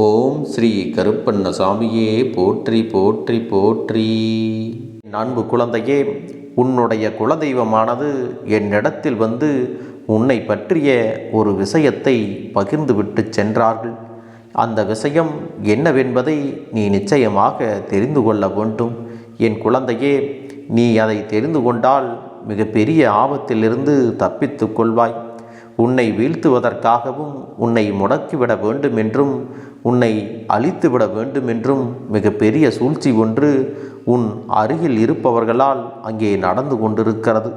ஓம் ஸ்ரீ கருப்பண்ணசாமியே போற்றி போற்றி போற்றி. நான்கு குழந்தையே உன்னுடைய குலதெய்வமானது என்னிடத்தில் வந்து உன்னை பற்றிய ஒரு விஷயத்தை பகிர்ந்துவிட்டு சென்றார்கள். அந்த விஷயம் என்னவென்பதை நீ நிச்சயமாக தெரிந்து கொள்ள வேண்டும். என் குழந்தையே நீ அதை தெரிந்து கொண்டால் மிகப்பெரிய ஆபத்திலிருந்து தப்பித்துக் கொள்வாய். உன்னை வீழ்த்துவதற்காகவும் உன்னை முடக்கிவிட வேண்டும் என்றும் உன்னை அழித்துவிட வேண்டும் என்றும் மிகப்பெரிய சூழ்ச்சி ஒன்று உன் அருகில் இருப்பவர்களால் அங்கே நடந்து கொண்டிருக்கிறது.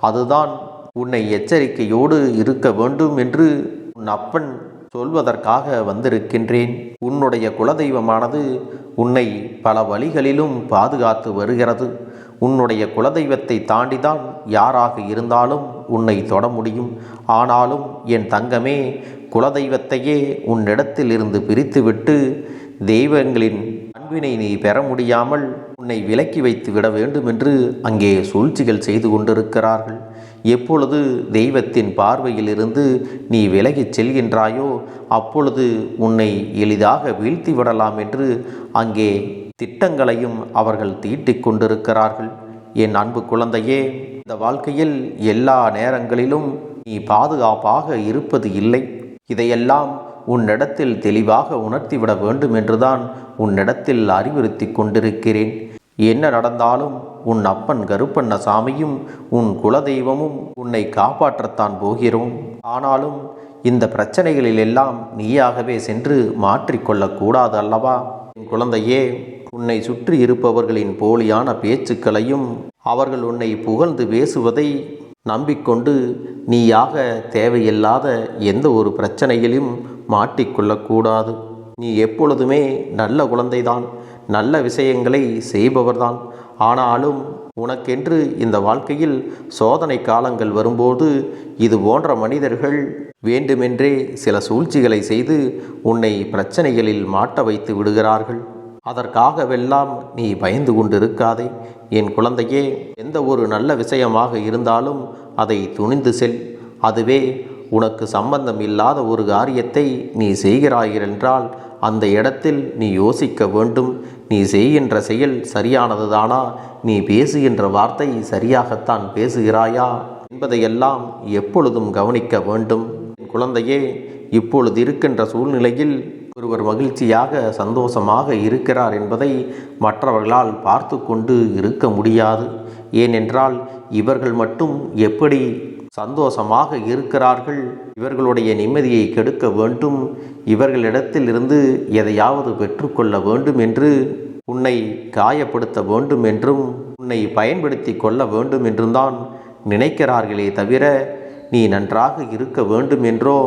அதுதான் உன்னை எச்சரிக்கையோடு இருக்க வேண்டும் என்று உன் அப்பன் சொல்வதற்காக வந்திருக்கின்றேன். உன்னுடைய குலதெய்வமானது உன்னை பல வழிகளிலும் பாதுகாத்து வருகிறது. உன்னுடைய குலதெய்வத்தை தாண்டிதான் யாராக இருந்தாலும் உன்னை தொட முடியும். ஆனாலும் என் தங்கமே குலதெய்வத்தையே உன்னிடத்தில் இருந்து பிரித்துவிட்டு தெய்வங்களின் அன்பினை நீ பெற முடியாமல் உன்னை விலக்கி வைத்து விட வேண்டும் என்று அங்கே சூழ்ச்சிகள் செய்து கொண்டிருக்கிறார்கள். எப்பொழுது தெய்வத்தின் பார்வையிலிருந்து நீ விலகிச் செல்கின்றாயோ அப்பொழுது உன்னை எளிதாக வீழ்த்தி விடலாம் என்று அங்கே திட்டங்களையும் அவர்கள் தீட்டிக் கொண்டிருக்கிறார்கள். என் அன்பு குழந்தையே இந்த வாழ்க்கையில் எல்லா நேரங்களிலும் நீ பாதுகாப்பாக இருப்பது இல்லை. இதையெல்லாம் உன்னிடத்தில் தெளிவாக உணர்த்திவிட வேண்டும் என்றுதான் உன்னிடத்தில் அறிவுறுத்தி கொண்டிருக்கிறேன். என்ன நடந்தாலும் உன் அப்பன் கருப்பண்ண சாமியும் உன் குலதெய்வமும் உன்னை காப்பாற்றத்தான் போகிறோம். ஆனாலும் இந்த பிரச்சனைகளில் எல்லாம் நீயாகவே சென்று மாற்றிக்கொள்ளக்கூடாது அல்லவா? என் குழந்தையே உன்னை சுற்றி இருப்பவர்களின் போலியான பேச்சுக்களையும் அவர்கள் உன்னை புகழ்ந்து பேசுவதை நம்பிக்கொண்டு நீயாக தேவையில்லாத எந்த ஒரு பிரச்சனையிலும் மாட்டிக்கொள்ளக்கூடாது. நீ எப்பொழுதுமே நல்ல குழந்தைதான் நல்ல விஷயங்களை செய்பவர்தான். ஆனாலும் உனக்கென்று இந்த வாழ்க்கையில் சோதனை காலங்கள் வரும்போது இது போன்ற மனிதர்கள் வேண்டுமென்றே சில சூழ்ச்சிகளை செய்து உன்னை பிரச்சனைகளில் மாட்ட வைத்து விடுகிறார்கள். அதற்காகவெல்லாம் நீ பயந்து கொண்டிருக்காதே. என் குழந்தையே எந்த ஒரு நல்ல விஷயமாக இருந்தாலும் அதை துணிந்து செல். அதுவே உனக்கு சம்பந்தம் இல்லாத ஒரு காரியத்தை நீ செய்கிறாயென்றால் அந்த இடத்தில் நீ யோசிக்க வேண்டும். நீ செய்கின்ற செயல் சரியானதுதானா? நீ பேசுகின்ற வார்த்தை சரியாகத்தான் பேசுகிறாயா? என்பதையெல்லாம் எப்பொழுதும் கவனிக்க வேண்டும். என் குழந்தையே இப்பொழுது இருக்கின்ற சூழ்நிலையில் ஒருவர் மகிழ்ச்சியாக சந்தோஷமாக இருக்கிறார் என்பதை மற்றவர்களால் பார்த்து கொண்டு இருக்க முடியாது. ஏனென்றால் இவர்கள் மட்டும் எப்படி சந்தோஷமாக இருக்கிறார்கள் இவர்களுடைய நிம்மதியை கெடுக்க வேண்டும் இவர்களிடத்திலிருந்து எதையாவது பெற்றுக்கொள்ள வேண்டும் என்று உன்னை காயப்படுத்த வேண்டும் என்றும் உன்னை பயன்படுத்தி கொள்ள வேண்டும் என்றும் தான் நினைக்கிறார்களே தவிர நீ நன்றாக இருக்க வேண்டும் என்றோ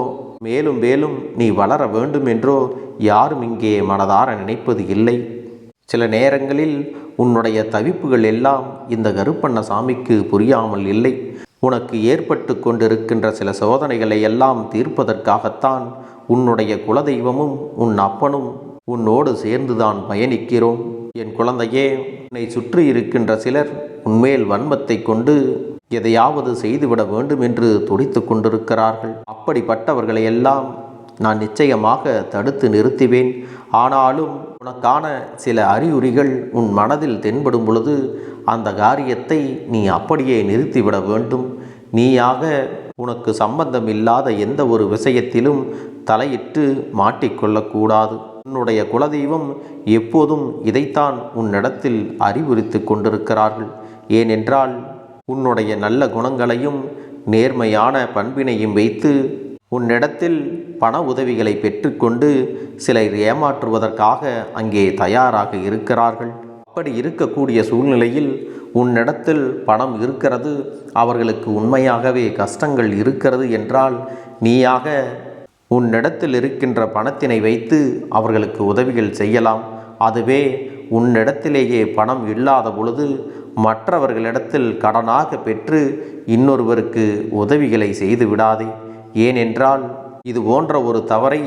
மேலும் மேலும் நீ வளர வேண்டும் என்றோ யாரும் இங்கே மனதார நினைப்பது இல்லை. சில நேரங்களில் உன்னுடைய தவிப்புகள் எல்லாம் இந்த கருப்பண்ண சாமிக்கு புரியாமல் இல்லை. உனக்கு ஏற்பட்டு கொண்டிருக்கின்ற சில சோதனைகளை எல்லாம் தீர்ப்பதற்காகத்தான் உன்னுடைய குலதெய்வமும் உன் அப்பனும் உன்னோடு சேர்ந்துதான் பயணிக்கிறோம். என் குழந்தையே உன்னை சுற்றி இருக்கின்ற சிலர் உன்மேல் வன்மத்தை கொண்டு எதையாவது செய்துவிட வேண்டும் என்று துடித்து கொண்டிருக்கிறார்கள். அப்படிப்பட்டவர்களை எல்லாம் நான் நிச்சயமாக தடுத்து நிறுத்துவேன். ஆனாலும் உனக்கான சில அறிகுறிகள் உன் மனதில் தென்படும் பொழுது அந்த காரியத்தை நீ அப்படியே நிறுத்திவிட வேண்டும். நீயாக உனக்கு சம்பந்தம் இல்லாத எந்த ஒரு விஷயத்திலும் தலையிட்டு மாட்டிக்கொள்ளக்கூடாது உன்னுடைய குலதெய்வம் எப்போதும் இதைத்தான் உன்னிடத்தில் அறிவுறுத்தி கொண்டிருக்கிறார்கள். ஏனென்றால் உன்னுடைய நல்ல குணங்களையும் நேர்மையான பண்பினையும் வைத்து உன்னிடத்தில் பண உதவிகளை பெற்றுக்கொண்டு சிலர் ஏமாற்றுவதற்காக அங்கே தயாராக இருக்கிறார்கள். அப்படி இருக்கக்கூடிய சூழ்நிலையில் உன்னிடத்தில் பணம் இருக்கிறது அவர்களுக்கு உண்மையாகவே கஷ்டங்கள் இருக்கிறது என்றால் நீயாக உன்னிடத்தில் இருக்கின்ற பணத்தினை வைத்து அவர்களுக்கு உதவிகள் செய்யலாம். அதுவே உன்னிடத்திலேயே பணம் இல்லாத பொழுது மற்றவர்களிடத்தில் கடனாக பெற்று இன்னொருவருக்கு உதவிகளை செய்து விடாதே. ஏனென்றால் இது போன்ற ஒரு தவறை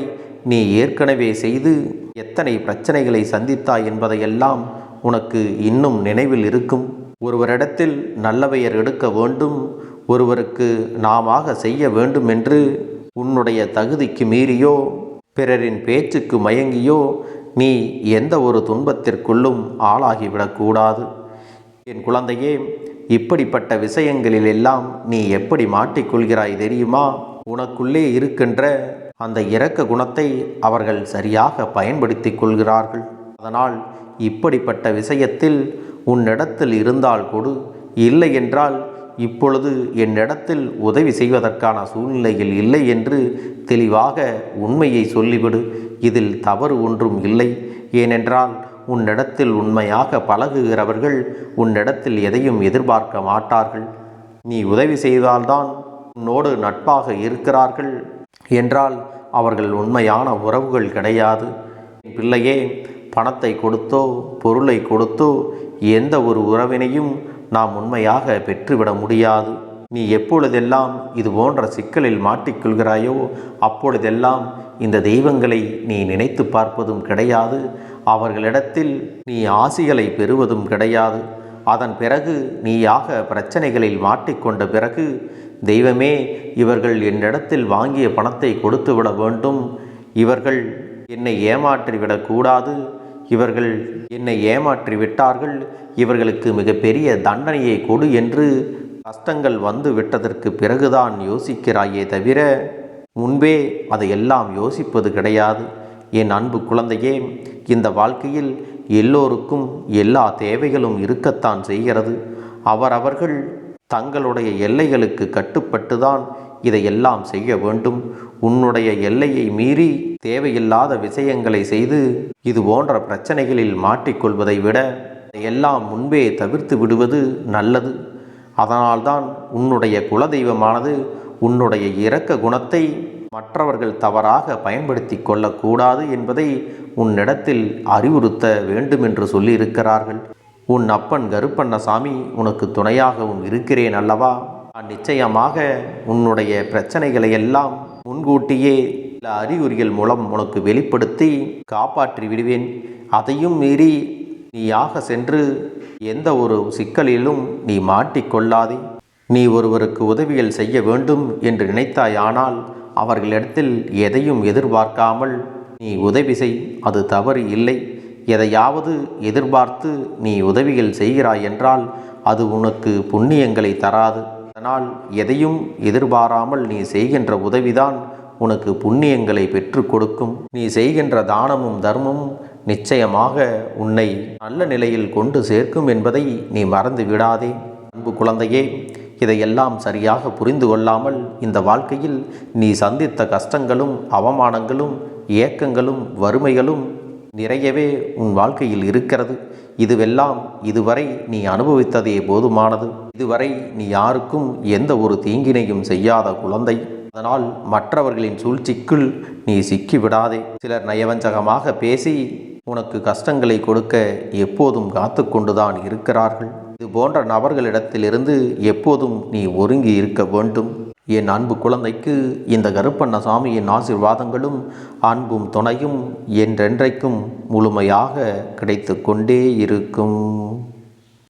நீ ஏற்கனவே செய்து எத்தனை பிரச்சனைகளை சந்தித்தாய் என்பதையெல்லாம் உனக்கு இன்னும் நினைவில் இருக்கும். ஒருவரிடத்தில் நல்ல பெயர் எடுக்க வேண்டும் ஒருவருக்கு நாம செய்ய வேண்டும் என்று உன்னுடைய தகுதிக்கு மீறியோ பிறரின் பேச்சுக்கு மயங்கியோ நீ எந்த ஒரு துன்பத்திற்குள்ளும் ஆளாகிவிடக்கூடாது. என் குழந்தையே இப்படிப்பட்ட விஷயங்களில் எல்லாம் நீ எப்படி மாட்டிக்கொள்கிறாய் தெரியுமா? உனக்குள்ளே இருக்கின்ற அந்த இரக்க குணத்தை அவர்கள் சரியாக பயன்படுத்தி கொள்கிறார்கள். அதனால் இப்படிப்பட்ட விஷயத்தில் உன்னிடத்தில் இருந்தால் கொடு. இல்லை என்றால் இப்பொழுது என்னிடத்தில் உதவி செய்வதற்கான சூழ்நிலையில் இல்லை என்று தெளிவாக உண்மையை சொல்லிவிடு. இதில் தவறு ஒன்றும் இல்லை. ஏனென்றால் உன்னிடத்தில் உண்மையாக பழகுகிறவர்கள் உன்னிடத்தில் எதையும் எதிர்பார்க்க மாட்டார்கள். நீ உதவி செய்தால்தான் உன்னோடு நட்பாக இருக்கிறார்கள். என்றால் அவர்கள் உண்மையான உறவுகள் கிடையாது. பிள்ளையே பணத்தை கொடுத்தோ பொருளை கொடுத்தோ எந்த ஒரு உறவினையும் நாம் உண்மையாக பெற்றுவிட முடியாது. நீ எப்பொழுதெல்லாம் இது போன்ற சிக்கலில் மாட்டிக்கொள்கிறாயோ அப்பொழுதெல்லாம் இந்த தெய்வங்களை நீ நினைத்து பார்ப்பதும் கிடையாது. அவர்களிடத்தில் நீ ஆசிகளை பெறுவதும் கிடையாது. அதன் பிறகு நீயாக பிரச்சனைகளில் மாட்டிக்கொண்ட பிறகு தெய்வமே இவர்கள் என்னிடத்தில் வாங்கிய பணத்தை கொடுத்து விட வேண்டும். இவர்கள் என்னை ஏமாற்றிவிடக்கூடாது இவர்கள் என்னை ஏமாற்றி விட்டார்கள் இவர்களுக்கு மிகப்பெரிய தண்டனையை கொடு என்று கஷ்டங்கள் வந்து விட்டதற்கு பிறகுதான் யோசிக்கிறாயே தவிர முன்பே அதையெல்லாம் யோசிப்பது கிடையாது. என் அன்பு குழந்தையே இந்த வாழ்க்கையில் எல்லோருக்கும் எல்லா தேவைகளும் இருக்கத்தான் செய்கிறது. அவரவர்கள் தங்களுடைய எல்லைகளுக்கு கட்டுப்பட்டுதான் இதையெல்லாம் செய்ய வேண்டும். உன்னுடைய எல்லையை மீறி தேவையில்லாத விஷயங்களை செய்து இது போன்ற பிரச்சனைகளில் மாட்டிக்கொள்வதை விட எல்லாம் முன்பே தவிர்த்து விடுவது நல்லது. அதனால்தான் உன்னுடைய குலதெய்வமானது உன்னுடைய இரக்க குணத்தை மற்றவர்கள் தவறாக பயன்படுத்தி கொள்ளக்கூடாது என்பதை உன்னிடத்தில் அறிவுறுத்த வேண்டுமென்று சொல்லியிருக்கிறார்கள். உன் அப்பன் கருப்பண்ணசாமி உனக்கு துணையாகவும் இருக்கிறேன் அல்லவா? நான் நிச்சயமாக உன்னுடைய பிரச்சனைகளை எல்லாம் முன்கூட்டியே சில அறிகுறிகள் மூலம் உனக்கு வெளிப்படுத்தி காப்பாற்றி விடுவேன். அதையும் மீறி நீயாக சென்று எந்த ஒரு சிக்கலிலும் நீ மாட்டிக்கொள்ளாதே. நீ ஒருவருக்கு உதவிகள் செய்ய வேண்டும் என்று நினைத்தாயானால் அவர்களிடத்தில் எதையும் எதிர்பார்க்காமல் நீ உதவி செய் அது தவறு இல்லை. எதையாவது எதிர்பார்த்து நீ உதவிகள் செய்கிறாய் என்றால் அது உனக்கு புண்ணியங்களை தராது. அதனால் எதையும் எதிர்பாராமல் நீ செய்கின்ற உதவிதான் உனக்கு புண்ணியங்களை பெற்றுக் கொடுக்கும். நீ செய்கின்ற தானமும் தர்மமும் நிச்சயமாக உன்னை நல்ல நிலையில் கொண்டு சேர்க்கும் என்பதை நீ மறந்து விடாதே. அன்பு குழந்தையே இதையெல்லாம் சரியாக புரிந்து கொள்ளாமல் இந்த வாழ்க்கையில் நீ சந்தித்த கஷ்டங்களும் அவமானங்களும் ஏக்கங்களும் வறுமைகளும் நிறையவே உன் வாழ்க்கையில் இருக்கிறது. இதுவெல்லாம் இதுவரை நீ அனுபவித்ததே போதுமானது. இதுவரை நீ யாருக்கும் எந்த ஒரு தீங்கினையும் செய்யாத குழந்தை. அதனால் மற்றவர்களின் சூழ்ச்சிக்குள் நீ சிக்கிவிடாதே. சிலர் நயவஞ்சகமாக பேசி உனக்கு கஷ்டங்களை கொடுக்க எப்போதும் காத்து கொண்டுதான் இருக்கிறார்கள். இது போன்ற நபர்களிடத்திலிருந்து எப்போதும் நீ ஒருங்கி இருக்க வேண்டும். என் அன்பு குழந்தைக்கு இந்த கருப்பண்ண சாமியின் ஆசிர்வாதங்களும் அன்பும் துணையும் என்றென்றைக்கும் முழுமையாக கிடைத்து கொண்டே இருக்கும்.